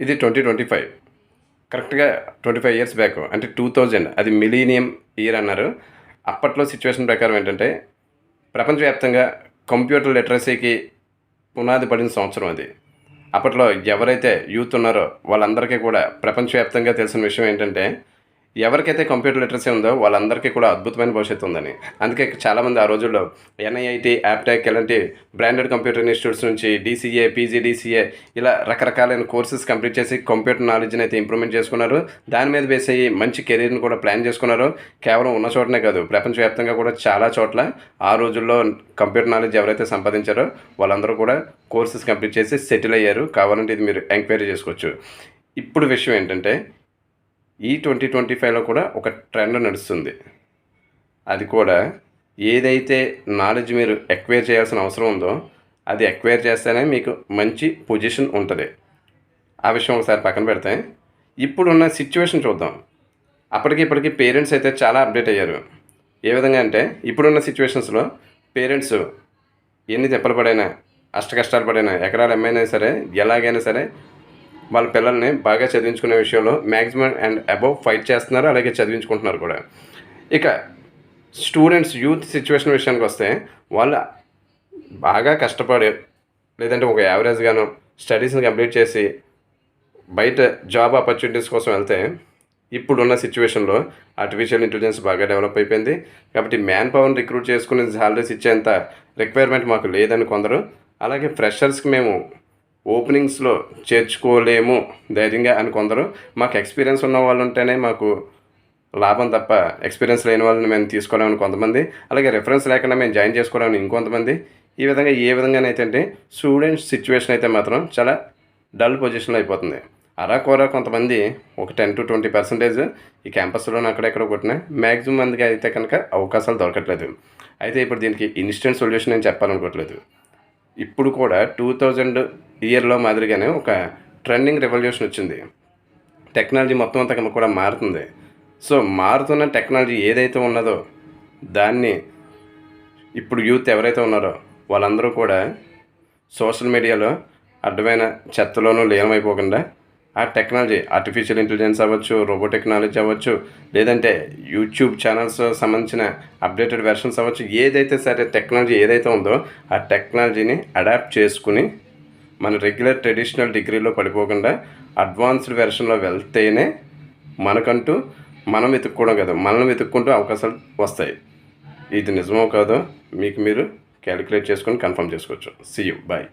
ఇది twenty twenty five కరెక్ట్గా twenty five years back అంటే టూ థౌజండ్ అది మిలీనియం ఇయర్ అన్నారు. అప్పట్లో సిచ్యువేషన్ ప్రకారం ఏంటంటే ప్రపంచవ్యాప్తంగా కంప్యూటర్ లిటరసీకి పునాది పడిన సంవత్సరం అది. అప్పట్లో ఎవరైతే యూత్ ఉన్నారో వాళ్ళందరికీ కూడా ప్రపంచవ్యాప్తంగా తెలిసిన విషయం ఏంటంటే ఎవరికైతే కంప్యూటర్ లిటరసీ ఉందో వాళ్ళందరికీ కూడా అద్భుతమైన భవిష్యత్తు ఉందని. అందుకే చాలామంది ఆ రోజుల్లో ఎన్ఐఐటి యాప్టెక్ ఇలాంటి బ్రాండెడ్ కంప్యూటర్ ఇన్స్టిట్యూట్స్ నుంచి డీసీఏ పీజీడీసీఏ ఇలా రకరకాలైన కోర్సెస్ కంప్లీట్ చేసి కంప్యూటర్ నాలెడ్జ్ని అయితే ఇంప్రూవ్మెంట్ చేసుకున్నారు. దాని మీద బేస్ అయ్యి మంచి కెరీర్ని కూడా ప్లాన్ చేసుకున్నారు. కేవలం ఉన్న చోటనే కాదు ప్రపంచవ్యాప్తంగా కూడా చాలా చోట్ల ఆ రోజుల్లో కంప్యూటర్ నాలెడ్జ్ ఎవరైతే సంపాదించారో వాళ్ళందరూ కూడా కోర్సెస్ కంప్లీట్ చేసి సెటిల్ అయ్యారు. కావాలంటే ఇది మీరు ఎంక్వైరీ చేసుకోవచ్చు. ఇప్పుడు విషయం ఏంటంటే ఈ ట్వంటీ ట్వంటీ ఫైవ్లో కూడా ఒక ట్రెండ్ నడుస్తుంది. అది కూడా ఏదైతే నాలెడ్జ్ మీరు ఎక్వైర్ చేయాల్సిన అవసరం ఉందో అది ఎక్వైర్ చేస్తేనే మీకు మంచి పొజిషన్ ఉంటుంది. ఆ విషయం ఒకసారి పక్కన పెడితే ఇప్పుడున్న సిచ్యువేషన్ చూద్దాం. అప్పటికి ఇప్పటికి పేరెంట్స్ అయితే చాలా అప్డేట్ అయ్యారు. ఏ విధంగా అంటే ఇప్పుడున్న సిచ్యువేషన్స్లో పేరెంట్స్ ఎన్ని దెబ్బలు పడైనా అష్ట కష్టాలు పడైనా ఎకరాలు ఎమ్మైనా సరే ఎలాగైనా సరే వాళ్ళ పిల్లల్ని బాగా చదివించుకునే విషయంలో మ్యాక్సిమం అండ్ అబౌవ్ ఫైట్ చేస్తున్నారు అలాగే చదివించుకుంటున్నారు కూడా. ఇక స్టూడెంట్స్ యూత్ సిచ్యువేషన్ విషయానికి వస్తే వాళ్ళు బాగా కష్టపడి లేదంటే ఒక యావరేజ్గాను స్టడీస్ని కంప్లీట్ చేసి బయట జాబ్ ఆపర్చునిటీస్ కోసం వెళ్తే ఇప్పుడున్న సిచ్యువేషన్లో ఆర్టిఫిషియల్ ఇంటెలిజెన్స్ బాగా డెవలప్ అయిపోయింది. కాబట్టి మ్యాన్ పవర్ని రిక్రూట్ చేసుకునే సాలరీస్ ఇచ్చేంత రిక్వైర్మెంట్ మాకు లేదని కొందరు అలాగే ఫ్రెషర్స్కి మేము ఓపెనింగ్స్లో చేర్చుకోలేము ధైర్యంగా అని కొందరు. మాకు ఎక్స్పీరియన్స్ ఉన్న వాళ్ళు ఉంటేనే మాకు లాభం తప్ప ఎక్స్పీరియన్స్ లేని వాళ్ళని మేము తీసుకోలేమని కొంతమంది. అలాగే రెఫరెన్స్ లేకుండా మేము జాయిన్ చేసుకోలేమని ఇంకొంతమంది. ఈ విధంగా ఏ విధంగానైతే అంటే స్టూడెంట్స్ సిచ్యువేషన్ అయితే మాత్రం చాలా డల్ పొజిషన్లో అయిపోతుంది. అరాకొర కొంతమంది ఒక టెన్ టు ట్వంటీ పర్సెంటేజ్ ఈ క్యాంపస్లోనే అక్కడెక్కడ కొట్టినా మ్యాక్సిమం మందికి అయితే కనుక అవకాశాలు దొరకట్లేదు. అయితే ఇప్పుడు దీనికి ఇన్స్టెంట్ సొల్యూషన్ నేను చెప్పాలనుకోవట్లేదు. ఇప్పుడు కూడా టూ థౌజండ్ ఇయర్లో మాదిరిగానే ఒక ట్రెండింగ్ రెవల్యూషన్ వచ్చింది. టెక్నాలజీ మొత్తం అంతా కూడా మారుతుంది. సో మారుతున్న టెక్నాలజీ ఏదైతే ఉన్నదో దాన్ని ఇప్పుడు యూత్ ఎవరైతే ఉన్నారో వాళ్ళందరూ కూడా సోషల్ మీడియాలో అడ్డమైన చెత్తలోనూ లీనమైపోకుండా ఆ టెక్నాలజీ ఆర్టిఫిషియల్ ఇంటెలిజెన్స్ అవ్వచ్చు రోబో టెక్నాలజీ అవ్వచ్చు లేదంటే యూట్యూబ్ ఛానల్స్ సంబంధించిన అప్డేటెడ్ వెర్షన్స్ అవ్వచ్చు ఏదైతే సరే టెక్నాలజీ ఏదైతే ఉందో ఆ టెక్నాలజీని అడాప్ట్ చేసుకుని మన రెగ్యులర్ ట్రెడిషనల్ డిగ్రీలో పడిపోకుండా అడ్వాన్స్డ్ వెర్షన్లో వెళ్తేనే మనకంటూ మనం వెతుక్కోవడం కదా మనల్ని వెతుక్కుంటూ అవకాశాలు వస్తాయి. ఇది నిజమో కాదో మీకు మీరు క్యాలిక్యులేట్ చేసుకొని కన్ఫర్మ్ చేసుకోవచ్చు. See you bye